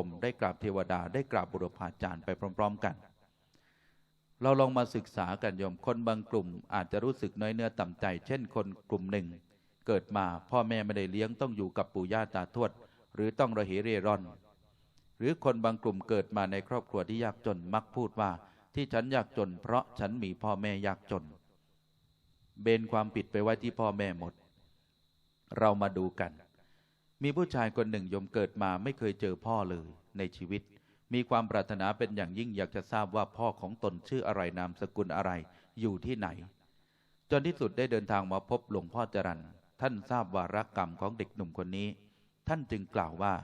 ผมได้กราบเทวดาได้กราบบุรพาจารย์ไปพร้อม ๆ กัน เราลองมาศึกษากันโยมคนบางกลุ่มอาจจะรู้สึกน้อยเนื้อต่ำใจ เช่นคนกลุ่มหนึ่ง เกิดมาพ่อแม่ไม่ได้เลี้ยงต้องอยู่กับปู่ย่าตาทวด หรือต้องระเหเร่ร่อน หรือคนบางกลุ่มเกิดมาในครอบครัวที่ยากจนมักพูดว่าที่ฉันยากจน เพราะฉันมีพ่อแม่ยากจน เบนความผิดไปไว้ที่พ่อแม่หมด เรามาดูกัน มีผู้ชายคนหนึ่งยมเกิดมาไม่เคยเจอพ่อเลยในชีวิต มีความปรารถนาเป็นอย่างยิ่งอยากจะทราบว่าพ่อของตนชื่ออะไรนามสกุลอะไรอยู่ที่ไหน จนที่สุดได้เดินทางมาพบหลวงพ่อจรันท่านทราบวาระกรรมของเด็กหนุ่มคนนี้ ท่านจึงกล่าวว่า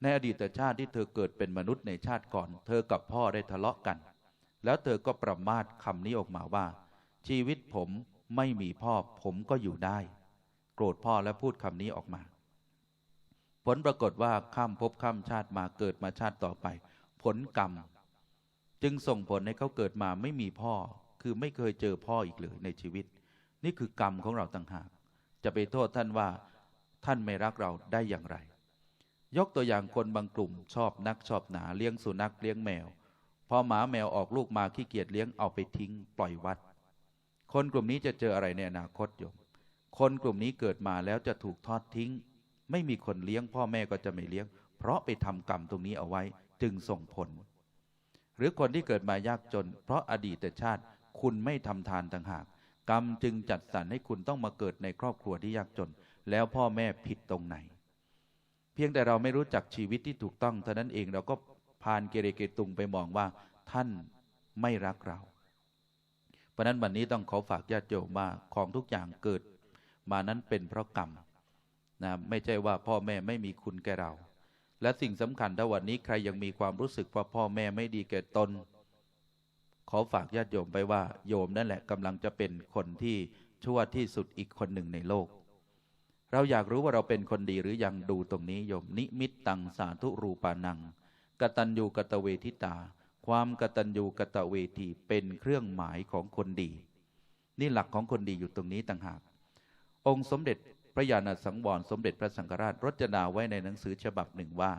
ในอดีตชาติที่เธอเกิดเป็นมนุษย์ในชาติก่อน เธอกับพ่อได้ทะเลาะกัน แล้วเธอก็ประมาทคำนี้ออกมาว่า ชีวิตผมไม่มีพ่อผมก็อยู่ได้ โกรธพ่อและพูดคำนี้ออกมา ผลปรากฏว่าข้ามภพข้ามชาติมาเกิดมาชาติต่อไป ผลกรรม จึงส่งผลให้เขาเกิดมาไม่มีพ่อ คือไม่เคยเจอพ่ออีกเลยในชีวิต นี่คือกรรมของเราต่างหาก จะไปโทษท่านว่า ท่านไม่รักเราได้อย่างไร ยกตัวอย่างคนบางกลุ่ม ชอบนักชอบหนาเลี้ยงสุนัขเลี้ยงแมวพอหมาแมวออกลูกมาขี้เกียจเลี้ยงเอาไปทิ้ง ปล่อยวัด คนกลุ่มนี้จะเจออะไรในอนาคตโยมคนกลุ่มนี้เกิดมาแล้วจะถูกทอดทิ้ง ไม่มีคนเลี้ยง พ่อแม่ก็จะไม่เลี้ยง เพราะไปทำกรรมตรงนี้เอาไว้จึงส่งผล หรือคนที่เกิดมายากจน เพราะอดีตชาติคุณไม่ทำทานต่างหาก กรรมจึงจัดสรรให้คุณต้องมาเกิดในครอบครัวที่ยากจน แล้วพ่อแม่ผิดตรงไหน เพียงแต่เราไม่รู้จักชีวิตที่ถูกต้องเท่านั้นเองเราก็พานเกเรเกตุงไปมองว่า ท่านไม่รักเรา เพราะนั้นวันนี้ต้องขอฝากญาติโยมว่าของทุกอย่างเกิด มานั้นเป็นเพราะกรรม นะไม่ใช่ว่าพ่อแม่ไม่มีคุณแก่เรา และสิ่งสำคัญถ้าวันนี้ใครยังมีความรู้สึกว่าพ่อแม่ไม่ดีแก่ตน ขอฝากญาติโยมไปว่า โยมนั่นแหละกำลังจะเป็นคนที่ชั่วที่สุดอีกคนหนึ่งในโลก เราอยากรู้ว่าเราเป็นคนดีหรือยังดูตรงนี้โยมนิมิตตังสาธุรูปานังกตัญญูกตเวทิตา ความกตัญญูกตเวทีเป็นเครื่องหมายของคนดี นี่หลักของคนดีอยู่ตรงนี้ต่างหาก องค์สมเด็จ พระญาณสังวรสมเด็จพระสังฆราชรจนาไว้ในหนังสือฉบับหนึ่งว่า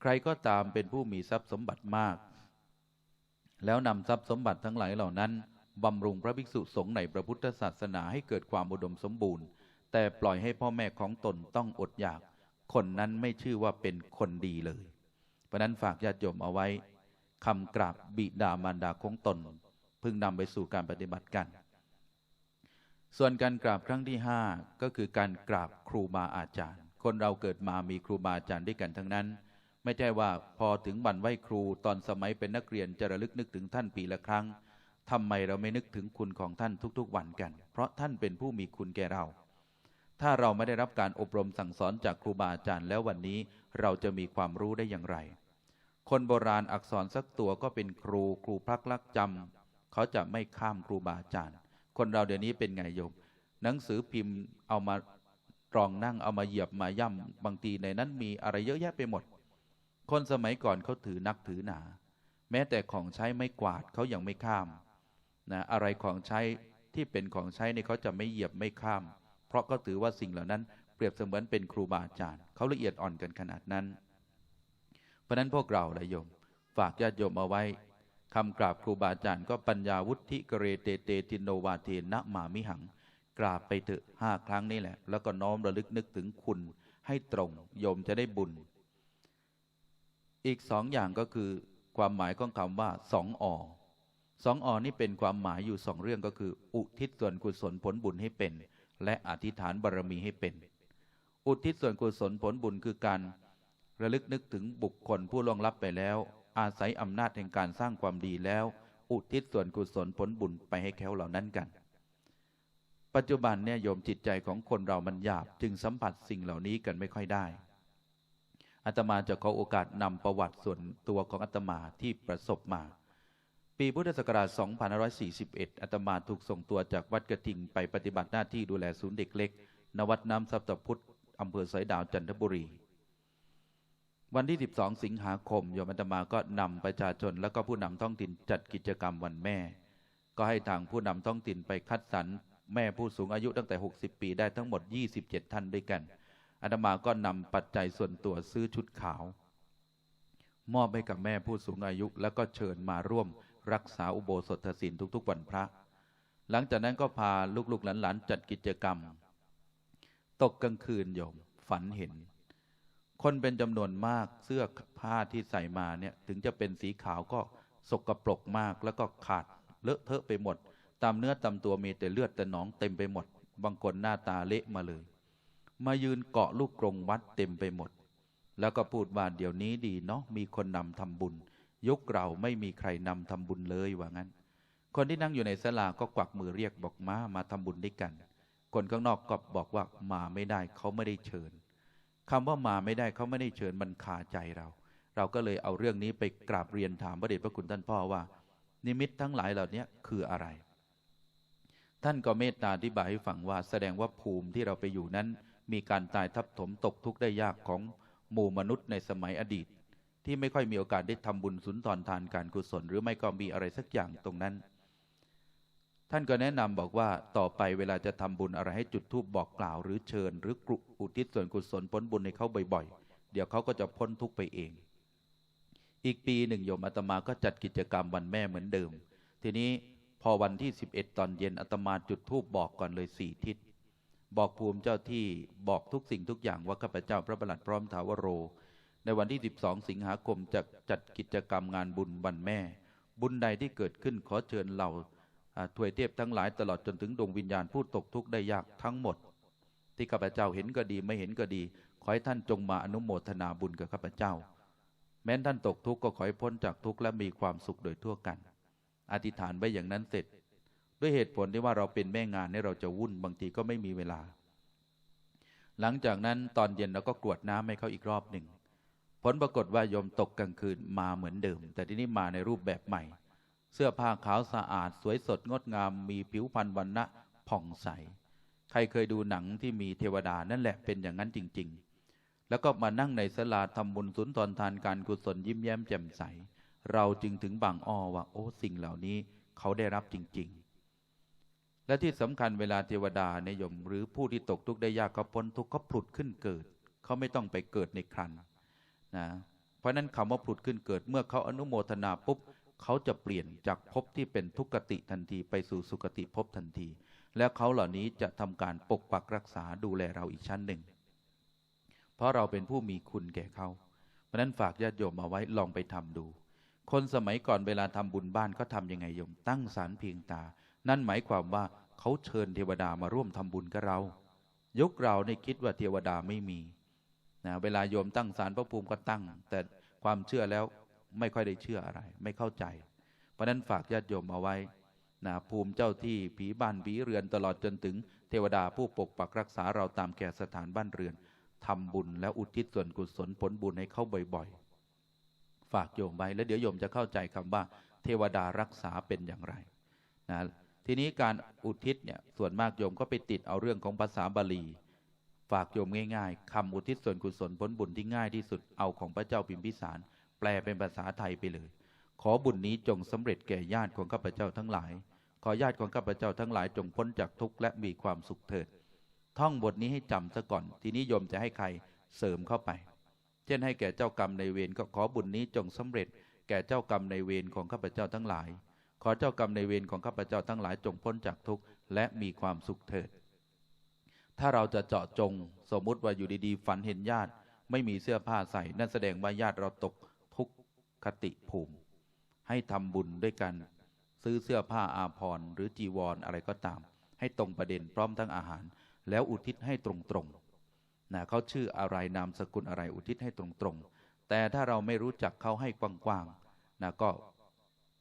ใครก็ตามเป็นผู้มีทรัพย์สมบัติมาก แล้วนำทรัพย์สมบัติทั้งหลายเหล่านั้นบำรุงพระภิกษุสงฆ์ในพระพุทธศาสนาให้เกิดความอุดมสมบูรณ์ แต่ปล่อยให้พ่อแม่ของตนต้องอดอยาก คนนั้นไม่ชื่อว่าเป็นคนดีเลย เพราะนั้นฝากญาติโยมเอาไว้คำกราบบิดามารดาของตน พึงนำไปสู่การปฏิบัติกัน ส่วนการกราบครั้งที่ห้าก็คือการกราบครูบาอาจารย์ คนเราเกิดมามีครูบาอาจารย์ด้วยกันทั้งนั้น ไม่ใช่ว่าพอถึงวันไหวครูตอนสมัยเป็นนักเรียนจะระลึกนึกถึงท่านปีละครั้งทำไมเราไม่นึกถึงคุณของท่านทุกๆวันกัน เพราะท่านเป็นผู้มีคุณแก่เรา ถ้าเราไม่ได้รับการอบรมสั่งสอนจากครูบาอาจารย์แล้ววันนี้เราจะมีความรู้ได้อย่างไร คนโบราณอักษรสักตัวก็เป็นครูครูพักลักจำเขาจะไม่ข้ามครูบาอาจารย์ คนเราเดี๋ยวนี้เป็นไงโยม หนังสือพิมพ์เอามารองนั่งเอามาเหยียบมาย่ำบางทีในนั้นมีอะไรเยอะแยะไปหมด คนสมัยก่อนเขาถือนักถือหนา แม้แต่ของใช้ไม่กวาดเขายังไม่ข้ามนะอะไรของใช้ที่เป็นของใช้ในเขาจะไม่เหยียบไม่ข้าม เพราะก็ถือว่าสิ่งเหล่านั้นเปรียบเสมือนเป็นครูบาอาจารย์เขาละเอียดอ่อนกันขนาดนั้น เพราะนั้นพวกเราเละโยม ฝากญาติโยมเอาไว้ คำกราบครูบาอาจารย์ก็ปัญญาวุฒิกเรเตเตตินโนวาเทนะมามิหัง กราบไปเถอะห้าครั้งนี่แหละ แล้วก็น้อมระลึกนึกถึงคุณให้ตรงโยมจะได้บุญ อีกสองอย่างก็คือ ความหมายของคำว่าสองอสองอนี่เป็นความหมายอยู่สองเรื่องก็คือ อุทิศส่วนกุศลผลบุญให้เป็น และอธิษฐานบารรมีให้เป็น อุทิศส่วนกุศลผลบุญคือการระลึกนึกถึงบุคคลผู้ล่วงลับไปแล้ว อาศัยอำนาจแห่งการสร้างความดีแล้ว อุทิศส่วนกุศลผลบุญไปให้แค่เหล่านั้นกัน ปัจจุบันเนี่ยโยมจิตใจของคนเรามันหยาบจึงสัมผัสสิ่งเหล่านี้กันไม่ค่อยได้อาตมาจะขอโอกาสนำประวัติส่วนตัวของอาตมาที่ประสบมา ปีพุทธศักราช 2541อาตมาถูกส่งตัวจากวัดกระทิงไปปฏิบัติหน้าที่ดูแลศูนย์เด็กเล็กนวัดน้ำสัตพุทธอำเภอสายดาวจันทบุรี วันที่ 12 สิงหาคมโยมอาตมาก็นำประชาชน และก็ผู้นำท้องถิ่นจัดกิจกรรมวันแม่ ก็ให้ทางผู้นำท้องถิ่นไปคัดสรรแม่ผู้สูงอายุตั้งแต่ 60 ปีได้ทั้งหมด 27 ท่านด้วยกันอาตมาก็นำปัจจัยส่วนตัวซื้อชุดขาว มอบให้กับแม่ผู้สูงอายุ แล้วก็เชิญมาร่วม รักษาอุโบสถศีลทุกๆ วันพระ หลังจากนั้นก็พาลูกๆหลานๆจัดกิจกรรม ตกกลางคืนโยมฝันเห็น คนเป็นจำนวนมากเสื้อผ้าที่ใส่มาเนี่ยถึงจะเป็นสีขาวก็สกปรกมากแล้วก็ขาดเลอะเทอะไปหมด ตามเนื้อตามตัวมีแต่เลือดแต่หนองเต็มไปหมด บางคนหน้าตาเละมาเลย มายืนเกาะลูกกรงวัดเต็มไปหมด แล้วก็พูดว่าเดี๋ยวนี้ดีเนาะมีคนนำทำบุญ ยุคเราไม่มีใครนำทำบุญเลยว่างั้น คนที่นั่งอยู่ในศาลาก็กวักมือเรียกบอกมามาทำบุญด้วยกัน คนข้างนอกก็บอกว่ามาไม่ได้เขาไม่ได้เชิญ คำว่ามาไม่ได้เขาไม่ได้เชิญมันคาใจเรา เราก็เลยเอาเรื่องนี้ไปกราบเรียนถามพระเดชพระคุณท่านพ่อว่า นิมิตทั้งหลายเหล่านี้คืออะไร ท่านก็เมตตาอธิบายให้ฟังว่า แสดงว่าภูมิที่เราไปอยู่นั้น มีการตายทับถมตกทุกข์ได้ยากของหมู่มนุษย์ในสมัยอดีต ที่ไม่ค่อยมีโอกาสได้ทำบุญสุนทรทานการกุศล หรือไม่ก็มีอะไรสักอย่างตรงนั้น ท่านก็แนะนำบอกว่าต่อไปเวลาจะทำบุญอะไรให้จุดธูปบอกกล่าวหรือเชิญ หรือกรุอุทิศส่วนกุศลพ้นบุญให้เขาบ่อยๆ เดี๋ยวเขาก็จะพ้นทุกข์ไปเอง อีกปีหนึ่งโยมอาตมาก็จัดกิจกรรมวันแม่เหมือนเดิม ทีนี้พอวันที่ 11 ตอนเย็นอาตมาจุดธูปบอกก่อนเลยสี่ทิศ บอกภูมิเจ้าที่บอกทุกสิ่งทุกอย่างว่าข้าพเจ้าพระประหลัดพร้อมถาวโร ในวันที่ 12 สิงหาคมจะจัดกิจกรรมงานบุญวันแม่ บุญใดที่เกิดขึ้นขอเชิญเรา ถวยเทพทั้งหลายตลอดจนถึงดวงวิญญาณผู้ตกทุกข์ได้ยากทั้งหมด ที่ข้าพเจ้าเห็นก็ดีไม่เห็นก็ดี ขอให้ท่านจงมาอนุโมทนาบุญกับข้าพเจ้า แม้ท่านตกทุกข์ก็ขอให้พ้นจากทุกข์และมีความสุขโดยทั่วกัน อธิษฐานไว้อย่างนั้นเสร็จ ด้วยเหตุผลที่ว่าเราเป็นแม่งานเนี่ยเราจะวุ่นบางทีก็ไม่มีเวลา หลังจากนั้นตอนเย็นเราก็กรวดน้ำให้เขาอีกรอบหนึ่งผลปรากฏว่าโยมตกกลางคืนมาเหมือนเดิม แต่ที่นี้มาในรูปแบบใหม่ เสื้อผ้าขาวสะอาด สวยสดงดงามมีผิวพรรณวันณะผ่องใส ใครเคยดูหนังที่มีเทวดานั่นแหละเป็นอย่างนั้นจริง ๆ แล้วก็มานั่งในศาลาทำบุญสุนทรทานการกุศลยิ้มแย้มแจ่มใส เราจึงถึงบางอ้อว่าโอ้สิ่งเหล่านี้เขาได้รับจริง ๆ และที่สำคัญเวลาเทวดาในยม หรือผู้ที่ตกทุกข์ได้ยากเขาพ้นทุกข์เขาผุดขึ้นเกิด เขาไม่ต้องไปเกิดในครันนะเพราะนั้นคำว่าผุดขึ้นเกิดเมื่อเขาอนุโมทนาปุ๊บ เขาจะเปลี่ยนจากภพที่เป็นทุกขติทันทีไปสู่สุคติภพทันที แล้วเขาเหล่านี้จะทำการปกปักรักษาดูแลเราอีกชั้นหนึ่ง เพราะเราเป็นผู้มีคุณแก่เขาเพราะนั้นฝากญาติโยมมาไว้ลองไปทำดู คนสมัยก่อนเวลาทำบุญบ้านเขาทำยังไงโยมตั้งศาลเพียงตา นั่นหมายความว่าเขาเชิญเทวดามาร่วมทำบุญกับเรา ยกเราในคิดว่าเทวดาไม่มีนะเวลาโยมตั้งศาลพระภูมิก็ตั้ง แต่ความเชื่อแล้ว ไม่ค่อยได้เชื่ออะไร ไม่เข้าใจ เพราะนั้นฝากญาติโยมเอาไว้นะภูมิเจ้าที่ผีบ้านผีเรือนตลอดจนถึง เทวดาผู้ปกปักรักษาเราตามแก่สถานบ้านเรือนทำบุญแล้วอุทิศส่วนกุศลผลบุญให้เข้าบ่อยๆ ฝากโยมไว้แล้วเดี๋ยวโยมจะเข้าใจคำว่า เทวดารักษาเป็นอย่างไรนะทีนี้การอุทิศเนี่ยส่วนมากโยมก็ไปติดเอาเรื่องของภาษาบาลี ฝากโยมง่าย ๆคำอุทิศส่วนกุศลผลบุญที่ง่ายที่สุดเอาของพระเจ้าพิมพิสาร แปลเป็นภาษาไทยไปเลย ขอบุญนี้จงสำเร็จแก่ญาติของข้าพเจ้าทั้งหลาย ขอญาติของข้าพเจ้าทั้งหลายจงพ้นจากทุกข์และมีความสุขเถิด ท่องบทนี้ให้จำซะก่อน ทีนี้โยมจะให้ใครเสริมเข้าไป เช่นให้แก่เจ้ากรรมในเวรก็ขอบุญนี้จงสำเร็จ แก่เจ้ากรรมในเวรของข้าพเจ้าทั้งหลาย ขอเจ้ากรรมในเวรของข้าพเจ้าทั้งหลายจงพ้นจากทุกข์และมีความสุขเถิด ถ้าเราจะเจาะจง สมมุติว่าอยู่ดีๆ ฝันเห็นญาติไม่มีเสื้อผ้าใส่ นั่นแสดงว่าญาติเราตก ทุกขติภูมิ ให้ทำบุญด้วยกัน ซื้อเสื้อผ้าอาภรณ์หรือจีวรออะไรก็ตาม ให้ตรงประเด็นพร้อมทั้งอาหาร แล้วอุทิศให้ตรงๆนะเขาชื่ออะไรนามสกุลอะไรอุทิศให้ตรงๆ แต่ถ้าเราไม่รู้จักเขาให้กว้างๆนะก็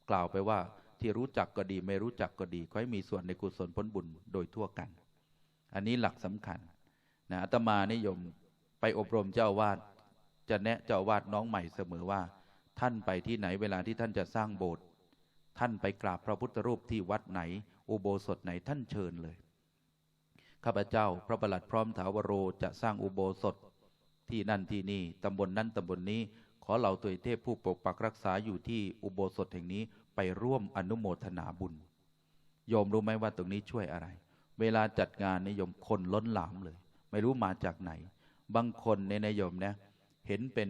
กล่าวไปว่าที่รู้จักก็ดีไม่รู้จักก็ดีขอให้มีส่วนในกุศลผลบุญโดยทั่วกัน อันนี้หลักสำคัญนะอาตมานิยมไปอบรมเจ้าวาดจะแนะเจ้าวาดน้องใหม่เสมอว่า ท่านไปที่ไหนเวลาที่ท่านจะสร้างโบสถ์ท่านไปกราบพระพุทธรูปที่วัดไหน อุโบสถไหนท่านเชิญเลย ข้าพเจ้าพระประหลัดพร้อมถาวโรจะสร้างอุโบสถที่นั่นที่นี่ตำบลนนั้นตำบลนนี้ ขอเหล่าตัวเทพผู้ปกปักรักษาอยู่ที่อุโบสถแห่งนี้ไปร่วมอนุโมทนาบุญ โยมรู้ไหมว่าตรงนี้ช่วยอะไร เวลาจัดงานนิยมคนล้นหลามเลย ไม่รู้มาจากไหน บางคนในนยมเนี่ยเห็นเป็น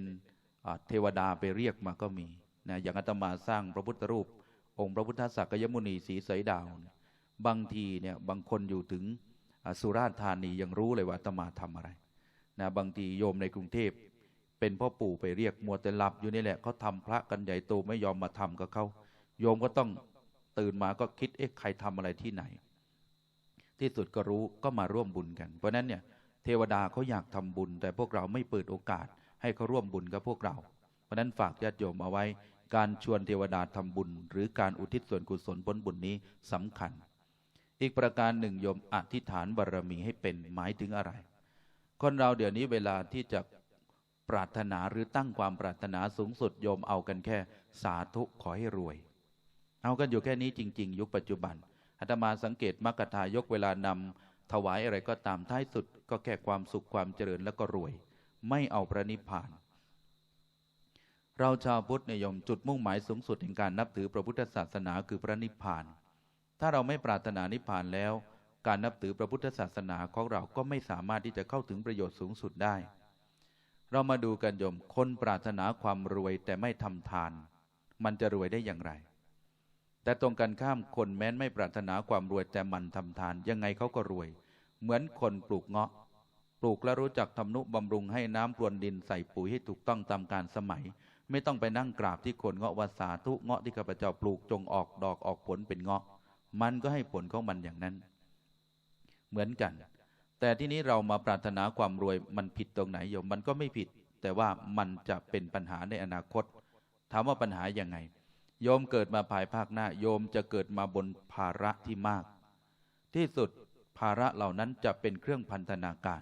เทวดาไปเรียกมาก็มีนะอย่างอาตมาสร้างพระพุทธรูป องค์พระพุทธสักยมุนีสีสอยดาว บางทีเนี่ยบางคนอยู่ถึงสุราษฎร์ธานียังรู้เลยว่าอาตมาทำอะไรนะบางทีโยมในกรุงเทพ เป็นพ่อปู่ไปเรียกมัวแต่หลับอยู่นี่แหละเขาทำพระกันใหญ่โตไม่ยอมมาทำกับเขาโยมก็ต้องตื่นมาก็คิดเอ๊ะใครทำอะไรที่ไหน ที่สุดก็รู้ก็มาร่วมบุญกัน เพราะฉะนั้นเนี่ยเทวดาเขาอยากทำบุญ แต่พวกเราไม่เปิดโอกาส ให้เขาร่วมบุญกับพวกเรา เพราะนั้นฝากญาติโยมเอาไว้ การชวนเทวดาทำบุญ หรือการอุทิศส่วนกุศลผลบุญนี้สำคัญ อีกประการหนึ่งโยมอธิษฐานบารมีให้เป็นหมายถึงอะไร คนเราเดี๋ยวนี้เวลาที่จะปรารถนาหรือตั้งความปรารถนาสูงสุดโยมเอากันแค่ สาธุขอให้รวย เอากันอยู่แค่นี้จริง ๆ ยุคปัจจุบันอาตมาสังเกตมักกะทายกเวลานำถวายอะไรก็ตามท้ายสุดก็แค่ความสุขความเจริญแล้วก็รวย ไม่เอาพระนิพพาน เราชาวพุทธนิยมจุดมุ่งหมายสูงสุดแห่งการนับถือพระพุทธศาสนาคือพระนิพพาน ถ้าเราไม่ปรารถนานิพพานแล้ว การนับถือพระพุทธศาสนาของเราก็ไม่สามารถที่จะเข้าถึงประโยชน์สูงสุดได้ เรามาดูกันโยมคนปรารถนาความรวยแต่ไม่ทำทาน มันจะรวยได้อย่างไร แต่ตรงกันข้ามคนแม้นไม่ปรารถนาความรวยแต่มันทำทาน ยังไงเขาก็รวย เหมือนคนปลูกเงาะ ปลูกแล้วรู้จักทำนุบำรุงให้น้ำพรวนดินใส่ปุ๋ยให้ถูกต้องตามการสมัย ไม่ต้องไปนั่งกราบที่คนเงาะวาสาทุเงาะที่ข้าพเจ้าปลูกจงออกดอกออกผลเป็นเงาะ มันก็ให้ผลของมันอย่างนั้น เหมือนกัน แต่ที่นี้เรามาปรารถนาความรวยมันผิดตรงไหนโยมมันก็ไม่ผิด แต่ว่ามันจะเป็นปัญหาในอนาคต ถามว่าปัญหาอยังไง โยมเกิดมาภายภาคหน้า โยมจะเกิดมาบนภาระที่มาก ที่สุดภาระเหล่านั้นจะเป็นเครื่องพันธนาการ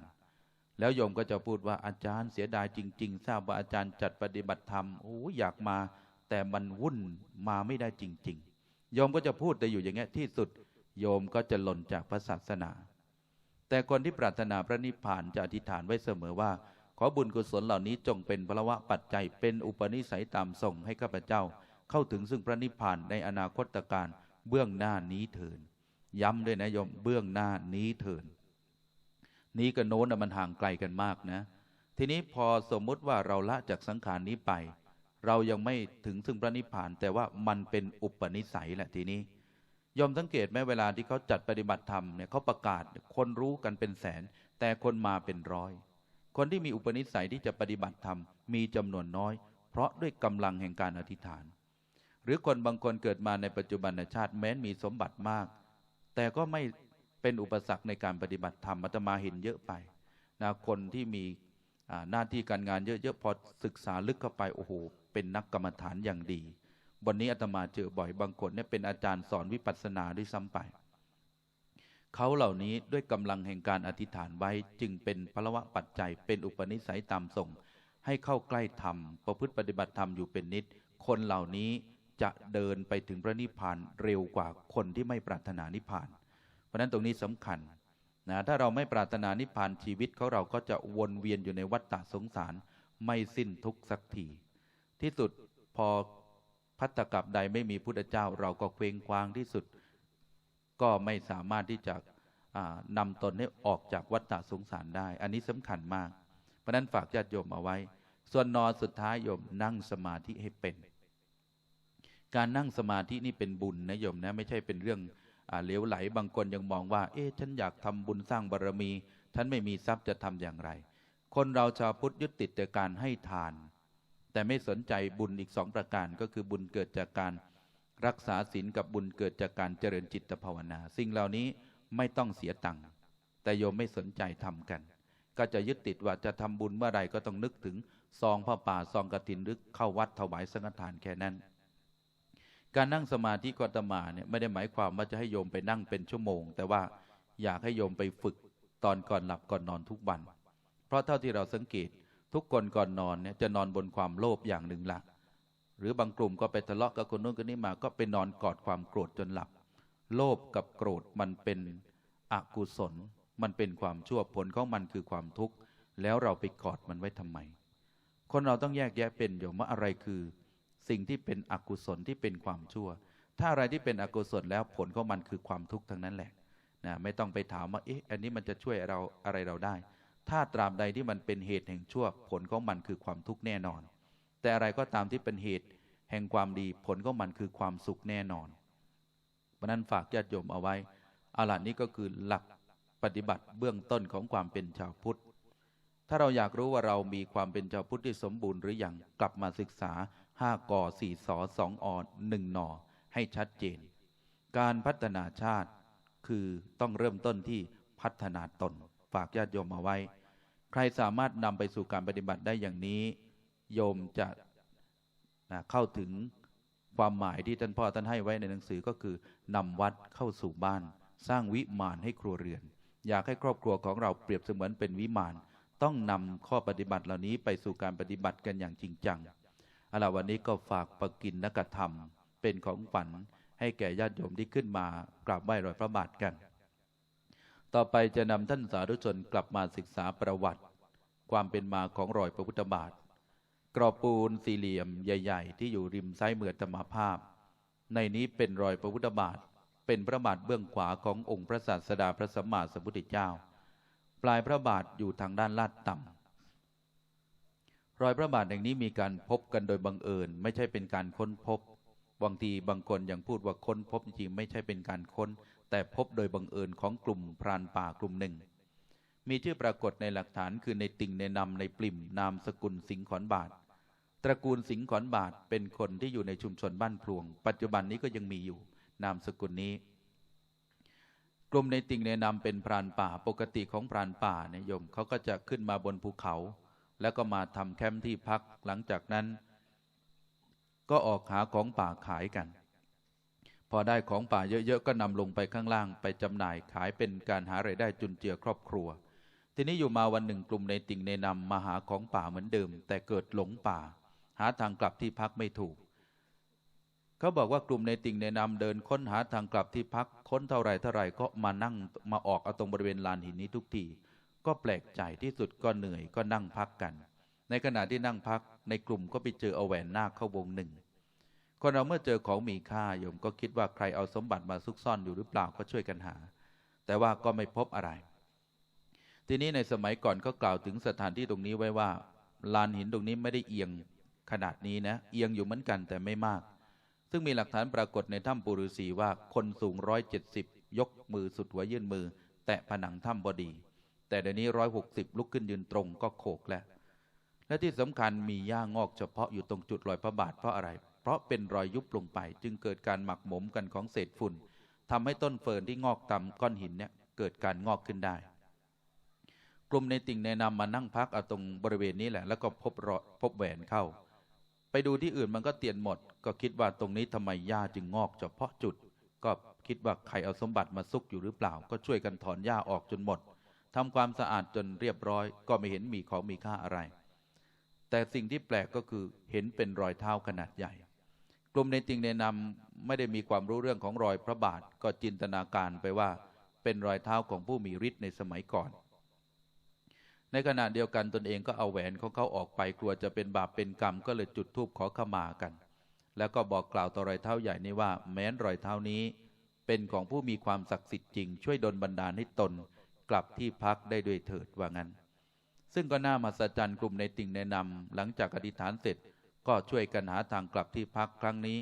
แล้วโยมก็จะพูดว่าอาจารย์เสียดายจริง ๆ ทราบว่าอาจารย์จัดปฏิบัติธรรมโอ้อยากมา แต่มันวุ่นมาไม่ได้จริง ๆ โยมก็จะพูดแต่อยู่อย่างเงี้ยที่สุด โยมก็จะหล่นจากพระศาสนา แต่คนที่ปรารถนาพระนิพพานจะอธิษฐานไว้เสมอว่า ขอบุญกุศลเหล่านี้จงเป็นพลวะปัจจัยเป็นอุปนิสัยตามส่งให้ข้าพเจ้า เข้าถึงซึ่งพระนิพพานในอนาคตการเบื้องหน้านี้เถินย้ำด้วยนะโยมเบื้องหน้านี้เถิน นี้กับโน้นนะมันห่างไกลกันมากนะ ทีนี้พอสมมุติว่าเราละจากสังขารนี้ไป เรายังไม่ถึงซึ่งพระนิพพาน แต่ว่ามันเป็นอุปนิสัยแหละทีนี้ยอมสังเกตไหมเวลาที่เขาจัดปฏิบัติธรรมเนี่ยเขาประกาศคนรู้กันเป็นแสน แต่คนมาเป็นร้อย คนที่มีอุปนิสัยที่จะปฏิบัติธรรมมีจำนวนน้อย เพราะด้วยกำลังแห่งการอธิษฐาน หรือคนบางคนเกิดมาในปัจจุบันชาติแม้นมีสมบัติมาก แต่ก็ไม่ เป็นอุปสรรคในการปฏิบัติธรรมอาตมาเห็นเยอะไปนะคนที่มีหน้าที่การงานเยอะๆพอศึกษาลึกเข้าไปโอ้โหเป็นนักกรรมฐานอย่างดี วันนี้อาตมาเจอบ่อยบางคนเนี่ยเป็นอาจารย์สอนวิปัสสนาด้วยซ้ำไปเขาเหล่านี้ด้วยกำลังแห่งการอธิษฐานไว้จึงเป็นพลวะปัจจัย เป็นอุปนิสัยตามส่ง ให้เข้าใกล้ธรรมประพฤติปฏิบัติธรรมอยู่เป็นนิด คนเหล่านี้จะเดินไปถึงพระนิพพานเร็วกว่าคนที่ไม่ปรารถนานิพพาน เพราะนั้นตรงนี้สำคัญนะถ้าเราไม่ปรารถนานิพพานชีวิตของเราก็จะวนเวียนอยู่ในวัฏฏะสงสารไม่สิ้นทุกสักที ที่สุดพอพัตตกับใดไม่มีพุทธเจ้า เราก็เคว้งคว้างที่สุด ก็ไม่สามารถที่จะนำตนให้ออกจากวัฏฏะสงสารได้ อันนี้สำคัญมาก เพราะนั้นฝากญาติโยมเอาไว้ ส่วนนอนสุดท้ายโยมนั่งสมาธิให้เป็น การนั่งสมาธินี่เป็นบุญนะโยมนะไม่ใช่เป็นเรื่อง เหลวไหลบางคนยังมองว่า เอ๊ะฉันอยากทำบุญสร้างบารรมี ฉันไม่มีทรัพย์จะทำอย่างไร คนเราชาวพุทธยึดติดแต่การให้ทาน แต่ไม่สนใจบุญอีกสองประการก็คือบุญเกิดจากการรักษาศีลกับบุญเกิดจากการเจริญจิตภาวนา สิ่งเหล่านี้ไม่ต้องเสียตังค์แต่โยมไม่สนใจทำกัน ก็จะยึดติดว่าจะทำบุญเมื่อไรก็ต้องนึกถึงซองผ้าป่าซองกฐินหรือเข้าวัดถวายสังฆทานแค่นั้น การนั่งสมาธิกอาตมาเนี่ยไม่ได้หมายความว่าจะให้โยมไปนั่งเป็นชั่วโมง แต่ว่าอยากให้โยมไปฝึกตอนก่อนหลับก่อนนอนทุกวัน เพราะเท่าที่เราสังเกตทุกคนก่อนนอนเนี่ยจะนอนบนความโลภอย่างหนึ่งละหรือบางกลุ่มก็ไปทะเลาะกับคนนู้นคนนี้มาก็ไปนอนกอดความโกรธจนหลับ โลภกับโกรธมันเป็นอกุศล มันเป็นความชั่วผลของมันคือความทุกข์แล้วเราไปกอดมันไว้ทำไม คนเราต้องแยกแยะเป็นอยู่ว่าอะไรคือ สิ่งที่เป็นอกุศลที่เป็นความชั่ว ถ้าอะไรที่เป็นอกุศลแล้วผลของมันคือความทุกข์ทั้งนั้นแหละนะไม่ต้องไปถามว่าเอ๊ะอันนี้มันจะช่วยเราอะไรเราได้ ถ้าตราบใดที่มันเป็นเหตุแห่งชั่ว ผลของมันคือความทุกข์แน่นอน แต่อะไรก็ตามที่เป็นเหตุแห่งความดีผลของมันคือความสุขแน่นอนเพราะนั้นฝากญาติโยมเอาไว้อาล่ะนี้ก็คือหลักปฏิบัติเบื้องต้นของความเป็นชาวพุทธ ถ้าเราอยากรู้ว่าเรามีความเป็นชาวพุทธที่สมบูรณ์หรืออยังกลับมาศึกษา 5กอ4สอ2อ1หนึ่งนอให้ชัดเจน การพัฒนาชาติ คือต้องเริ่มต้นที่พัฒนาตน ฝากญาติโยมมาไว้ ใครสามารถนำไปสู่การปฏิบัติได้อย่างนี้ โยมจะนะเข้าถึงความหมายที่ท่านพ่อท่านให้ไว้ในหนังสือก็คือนำวัดเข้าสู่บ้าน สร้างวิมานให้ครัวเรือน อยากให้ครอบครัวของเราเปรียบเสมือนเป็นวิมาน ต้องนำข้อปฏิบัติเหล่านี้ไปสู่การปฏิบัติกันอย่างจริงจัง อาล่ะวันนี้ก็ฝากประกินนักธรรม เป็นของฝันให้แก่ญาติโยมที่ขึ้นมากราบไหว้รอยพระบาทกัน ต่อไปจะนำท่านสาธุชนกลับมาศึกษาประวัติ ความเป็นมาของรอยพระพุทธบาท กรอบปูนสี่เหลี่ยมใหญ่ ๆ ที่อยู่ริมซ้ายมือธรรมภาพ ในนี้เป็นรอยพระพุทธบาท เป็นพระบาทเบื้องขวาขององค์พระศาสดาพระสัมมาสัมพุทธเจ้า ปลายพระบาทอยู่ทางด้านลาดต่ำ รอยพระบาทแห่งนี้มีการพบกันโดยบังเอิญ ไม่ใช่เป็นการค้นพบบางทีบางคนยังพูดว่าค้นพบจริงไม่ใช่เป็นการค้น แต่พบโดยบังเอิญของกลุ่มพรานป่ากลุ่มหนึ่ง มีชื่อปรากฏในหลักฐานคือในติ่งในนำในปลิ่มนามสกุลสิงขอนบาท ตระกูลสิงขอนบาทเป็นคนที่อยู่ในชุมชนบ้านพลวง ปัจจุบันนี้ก็ยังมีอยู่ นามสกุลนี้ กลุ่มในติ่งในนำเป็นพรานป่าปกติของพรานป่าเนี่ยโยมเขาก็จะขึ้นมาบนภูเขา แล้วก็มาทำแคมป์ที่พักหลังจากนั้น ก็ออกหาของป่าขายกัน พอได้ของป่าเยอะ ๆ ก็นำลงไปข้างล่างไปจำหน่ายขายเป็นการหาไรายได้จุนเจือครอบครัว ทีนี้อยู่มาวันหนึ่งกลุ่มในติ่งในนำมาหาของป่าเหมือนเดิม แต่เกิดหลงป่า หาทางกลับที่พักไม่ถูกเขาบอกว่ากลุ่มในติ่งในนำเดินค้นหาทางกลับที่พักค้นเท่าไรเท่าไรก็มานั่งมาออกเอาตรงบริเวณลานหินนี้ทุกที ก็แปลกใจที่สุดก็เหนื่อยก็นั่งพักกัน ในขณะที่นั่งพักในกลุ่มก็ไปเจอเอาแหวนนาคเข้าวงหนึ่งคนเราเมื่อเจอของมีค่าโยมก็คิดว่าใครเอาสมบัติมาซุกซ่อนอยู่หรือเปล่าก็ช่วยกันหา แต่ว่าก็ไม่พบอะไร ทีนี้ในสมัยก่อนก็กล่าวถึงสถานที่ตรงนี้ไว้ว่า ลานหินตรงนี้ไม่ได้เอียงขนาดนี้นะ เอียงอยู่เหมือนกันแต่ไม่มาก ซึ่งมีหลักฐานปรากฏในถ้ำปุรุษีว่าคนสูงร้อยเจ็ดสิบยกมือสุดหัวยื่นมือ แตะผนังถ้ำบอดี แต่เดี๋ยวนี้ร้อยหกสิบลุกขึ้นยืนตรงก็โขกแล้ว และที่สำคัญมีหญ้างอกเฉพาะอยู่ตรงจุดรอยพระบาทเพราะอะไร เพราะเป็นรอยยุบลงไป จึงเกิดการหมักหมมกันของเศษฝุ่นทำให้ต้นเฟิร์นที่งอกตามก้อนหินเนี่ยเกิดการงอกขึ้นได้ กลุ่มในติ่งในนำมานั่งพักเอาตรงบริเวณนี้แหละ แล้วก็พบรอพบแหวนเข้า ไปดูที่อื่นมันก็เตียนหมด ก็คิดว่าตรงนี้ทำไมหญ้าจึงงอกเฉพาะจุด ก็คิดว่าใครเอาสมบัติมาซุกอยู่หรือเปล่า ก็ช่วยกันถอนหญ้าออกจนหมด ทำความสะอาดจนเรียบร้อย ก็ไม่เห็นมีของมีค่าอะไร แต่สิ่งที่แปลกก็คือเห็นเป็นรอยเท้าขนาดใหญ่ กลุ่มในติงในนำไม่ได้มีความรู้เรื่องของรอยพระบาทก็จินตนาการไปว่า เป็นรอยเท้าของผู้มีฤทธิ์ในสมัยก่อน ในขณะเดียวกันตนเองก็เอาแหวนของเขาออกไปกลัวจะเป็นบาปเป็นกรรมก็เลยจุดธูปขอขมากัน แล้วก็บอกกล่าวต่อรอยเท้าใหญ่นี้ว่า แม้นรอยเท้านี้ เป็นของผู้มีความศักดิ์สิทธิ์จริง ช่วยดลบันดาลให้ตน กลับที่พักได้ด้วยเถิดว่างั้น ซึ่งก็น่ามาสจันกลุ่มในติ่งในนำหลังจากอธิษฐานเสร็จก็ช่วยกันหาทางกลับที่พักครั้งนี้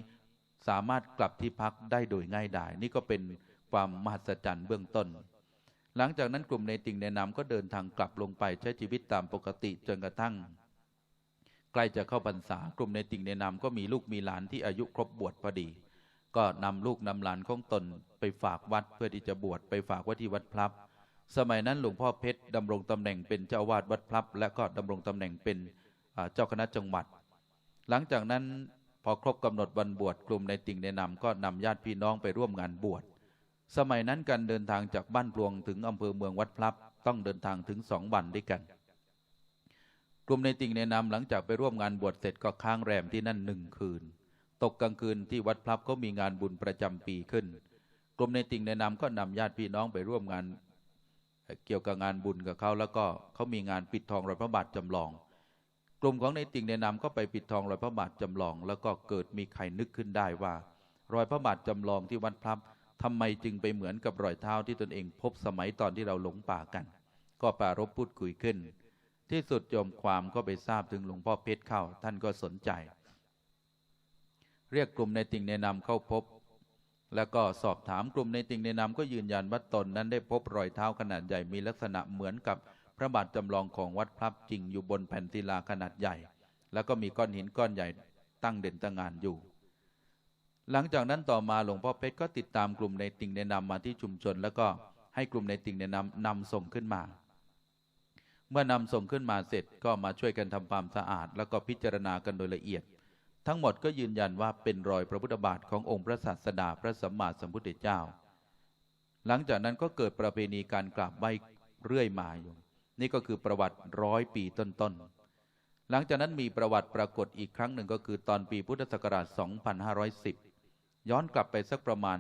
สามารถกลับที่พักได้โดยง่ายดายนี่ก็เป็นความมหัศจรรย์เบื้องต้น หลังจากนั้นกลุ่มในติ่งในนำก็เดินทางกลับลงไปใช้ชีวิตตามปกติจนกระทั่งใกล้จะเข้าพรรษากลุ่มในติ่งในนำก็มีลูกมีหลานที่อายุครบบวชพอดี ก็นำลูกนำหลานของตนไปฝากวัดเพื่อที่จะบวชไปฝากไว้ที่วัดพลับ สมัยนั้นหลวงพ่อเพชรดำรงตำแหน่งเป็นเจ้าวาดวัดพลับ และก็ดำรงตำแหน่งเป็นเจ้าคณะจังหวัด หลังจากนั้นพอครบกำหนดวันบวชกลุ่มในติ่งในนำก็นำญาติพี่น้องไปร่วมงานบวช สมัยนั้นการเดินทางจากบ้านพลวงถึงอำเภอเมืองวัดพลับ ต้องเดินทางถึงสองวันด้วยกัน กลุ่มในติ่งในนำหลังจากไปร่วมงานบวชเสร็จก็ค้างแรมที่นั่นหนึ่งคืน ตกกลางคืนที่วัดพลับก็มีงานบุญประจำปีขึ้น กลุ่มในติ่งในนำก็นำญาติพี่น้องไปร่วมงาน เกี่ยวกับงานบุญกับเขาแล้วก็เขามีงานปิดทองรอยพระบาทจำลอง กลุ่มของในติ่งในนำก็ไปปิดทองรอยพระบาทจำลอง แล้วก็เกิดมีใครนึกขึ้นได้ว่า รอยพระบาทจำลองที่วัดพลับทำไมจึงไปเหมือนกับรอยเท้าที่ตนเองพบสมัยตอนที่เราหลงป่ากัน ก็ปรารบพูดคุยขึ้น ที่สุดโยมความก็ไปทราบถึงหลวงพ่อเพชรเข้าท่านก็สนใจ เรียกกลุ่มในติ่งในนำเข้าพบ แล้วก็สอบถามกลุ่มในติ่งในนำก็ยืนยันว่าตนนั้นได้พบรอยเท้าขนาดใหญ่มีลักษณะเหมือนกับพระบาทจำลองของวัดพลับจริงอยู่บนแผ่นศิลาขนาดใหญ่ แล้วก็มีก้อนหินก้อนใหญ่ตั้งเด่นตั้งงานอยู่ หลังจากนั้นต่อมาหลวงพ่อเพชรก็ติดตามกลุ่มในติ่งในนำมาที่ชุมชน แล้วก็ให้กลุ่มในติ่งในนำนำส่งขึ้นมา เมื่อนำส่งขึ้นมาเสร็จก็มาช่วยกันทำความสะอาด แล้วก็พิจารณากันโดยละเอียด ทั้งหมดก็ยืนยันว่าเป็นรอยพระพุทธบาทขององค์พระศาสดาพระสัมมาสัมพุทธเจ้า หลังจากนั้นก็เกิดประเพณีการกราบไหว้เรื่อยมาอยู่ นี่ก็คือประวัติร้อยปีต้นๆ หลังจากนั้นมีประวัติปรากฏอีกครั้งหนึ่งก็คือตอนปีพุทธศักราช 2510 ย้อนกลับไปสักประมาณ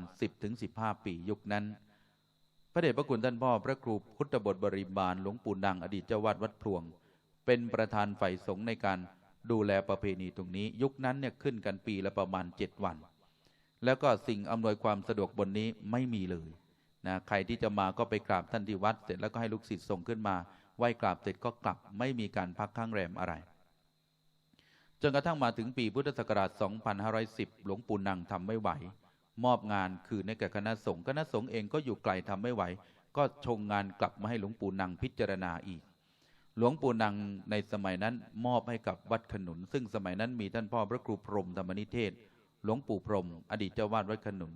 10-15 ปียุคนั้น พระเดชพระคุณท่านพ่อพระครูพุทธบทบริบาลหลวงปู่ดังอดีตเจ้าวาดวัดพลวง เป็นประธานฝ่ายสงฆ์ในการ ดูแลประเพณีตรงนี้ ยุคนั้นเนี่ยขึ้นกันปีละประมาณ 7 วัน แล้วก็สิ่งอำนวยความสะดวกบนนี้ไม่มีเลยนะใครที่จะมาก็ไปกราบท่านที่วัด เสร็จแล้วก็ให้ลูกศิษย์ส่งขึ้นมาไหว้กราบเสร็จก็กลับไม่มีการพักข้างแรมอะไรจนกระทั่งมาถึงปีพุทธศักราช 2510 หลวงปู่นังทำไม่ไหว มอบงานคืนให้แก่คณะสงฆ์คณะสงฆ์เองก็อยู่ไกลทำไม่ไหว ก็ชงงานกลับมาให้หลวงปู่นังพิจารณาอีก หลวงปู่นังในสมัยนั้นมอบให้กับวัดขนุน ซึ่งสมัยนั้นมีท่านพ่อพระครูพรหมธรรมนิเทศ หลวงปู่พรหมอดีตเจ้าวาดวัดขนุน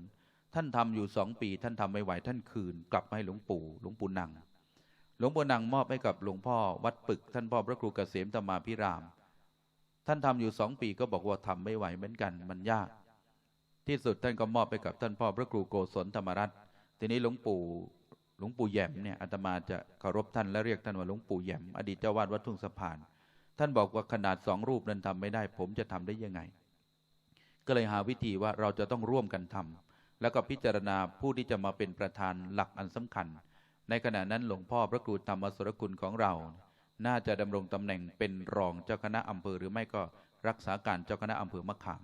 ท่านทำอยู่สองปี ท่านทำไม่ไหวท่านคืน กลับมาให้หลวงปู่ หลวงปู่นัง หลวงปู่นังมอบให้กับหลวงพ่อวัดปึก ท่านพ่อพระครูเกษมธรรมาพิราม ท่านทำอยู่สองปีก็บอกว่าทำไม่ไหวเหมือนกันมันยาก ที่สุดท่านก็มอบไปกับท่านพ่อพระครูโกศลธรรมรัตน์ทีนี้หลวงปู่ หลวงปู่แยมเนี่ยอาตมาจะเคารพท่านและเรียกท่านว่าหลวงปู่แยมอดีตเจ้าวาดวัดทุ่งสะพาน ท่านบอกว่าขนาดสองรูปนั้นทำไม่ได้ ผมจะทำได้ยังไง ก็เลยหาวิธีว่าเราจะต้องร่วมกันทำแล้วก็พิจารณาผู้ที่จะมาเป็นประธานหลักอันสำคัญ ในขณะนั้นหลวงพ่อพระครูธรรมสรกุลของเรา น่าจะดำรงตำแหน่งเป็นรองเจ้าคณะอำเภอหรือไม่ก็รักษาการเจ้าคณะอำเภอมะขาม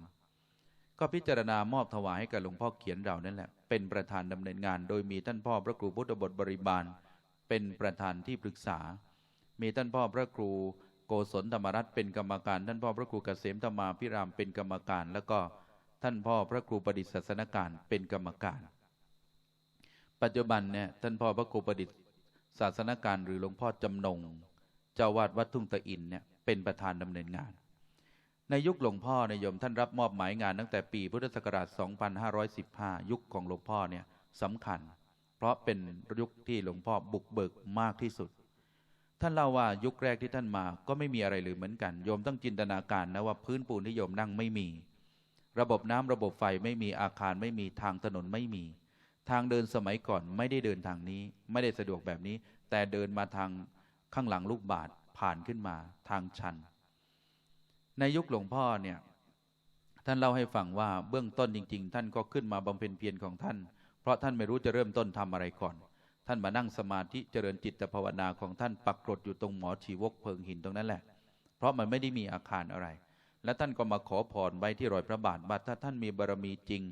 ก็พิจารณามอบถวายให้กับหลวงพ่อเขียนเรานั่นแหละ เป็นประธานดำเนินงาน โดยมีท่านพ่อพระครูพุทธบทบริบาล เป็นประธานที่ปรึกษา มีท่านพ่อพระครูโกศลธรรมรัตน์เป็นกรรมการ ท่านพ่อพระครูเกษมธรรมาพิรามเป็นกรรมการ แล้วก็ท่านพ่อพระครูประดิษฐ์ศาสนการเป็นกรรมการ ปัจจุบันเนี่ยท่านพ่อพระครูประดิษฐ์ศาสนการหรือหลวงพ่อจำนง เจ้าวาดวัดทุ่งตะอินเนี่ยเป็นประธานดำเนินงาน ในยุคหลวงพ่อในยมท่านรับมอบหมายงานตั้งแต่ปีพุทธศักราช 2515 ยุคของหลวงพ่อเนี่ยสำคัญ เพราะเป็นยุคที่หลวงพ่อบุกเบิกมากที่สุด ท่านเล่าว่ายุคแรกที่ท่านมาก็ไม่มีอะไรเลยเหมือนกัน โยมต้องจินตนาการนะว่าพื้นปูนที่โยมนั่งไม่มี ระบบน้ำระบบไฟไม่มีอาคารไม่มีทางถนนไม่มี ทางเดินสมัยก่อนไม่ได้เดินทางนี้ ไม่ได้สะดวกแบบนี้ แต่เดินมาทางข้างหลังลูกบาทผ่านขึ้นมาทางชัน ในยุคหลวงพ่อเนี่ยท่านเล่าให้ฟังว่าเบื้องต้นจริง ๆ ท่านก็ขึ้นมาบำเพ็ญเพียรของท่าน เพราะท่านไม่รู้จะเริ่มต้นทำอะไรก่อน ท่านมานั่งสมาธิเจริญจิตภาวนาของท่านปักกรดอยู่ตรงหมอชีวกเพิงหินตรงนั้นแหละ เพราะมันไม่ได้มีอาคารอะไร และท่านก็มาขอพรไว้ที่รอยพระบาทว่าถ้าท่านมีบารมีจริง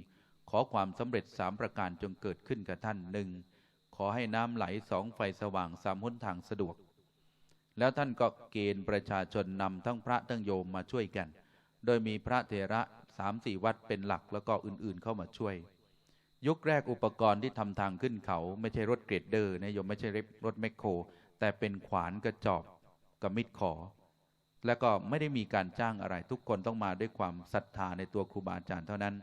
ขอความสำเร็จสามประการจงเกิดขึ้นกับท่านหนึ่งขอให้น้ำไหลสองไฟสว่างสามหนทางสะดวก แล้วท่านก็เกณฑ์ประชาชนนำทั้งพระทั้งโยมมาช่วยกัน โดยมีพระเถระสามสี่วัดเป็นหลักแล้วก็อื่นๆเข้ามาช่วย ยุคแรกอุปกรณ์ที่ทำทางขึ้นเขา ไม่ใช่รถเกรดเดอร์นะโยมไม่ใช่รถแมคโคร แต่เป็นขวานกระจอบกับมิดขอ แล้วก็ไม่ได้มีการจ้างอะไรทุกคนต้องมาด้วยความศรัทธาในตัวครูบาอาจารย์เท่านั้น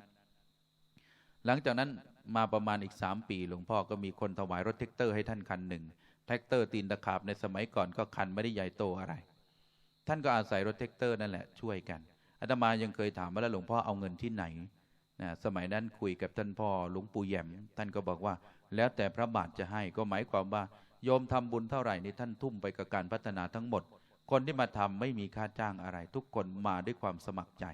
หลังจากนั้นมาประมาณอีกสามปีหลวงพ่อก็มีคนถวายรถแท็กเตอร์ให้ท่านคันหนึ่ง แท็กเตอร์ตีนตะขาบในสมัยก่อนก็คันไม่ได้ใหญ่โตอะไร ท่านก็อาศัยรถแท็กเตอร์นั่นแหละช่วยกันอาตมายังเคยถามว่าแล้วหลวงพ่อเอาเงินที่ไหนนะสมัยนั้นคุยกับท่านพ่อหลวงปู่แยมท่านก็บอกว่า แล้วแต่พระบาทจะให้ก็หมายความว่าโยมทำบุญเท่าไหร่นี่ท่านทุ่มไปกับการพัฒนาทั้งหมด คนที่มาทำไม่มีค่าจ้างอะไร ทุกคนมาด้วยความสมัครใจ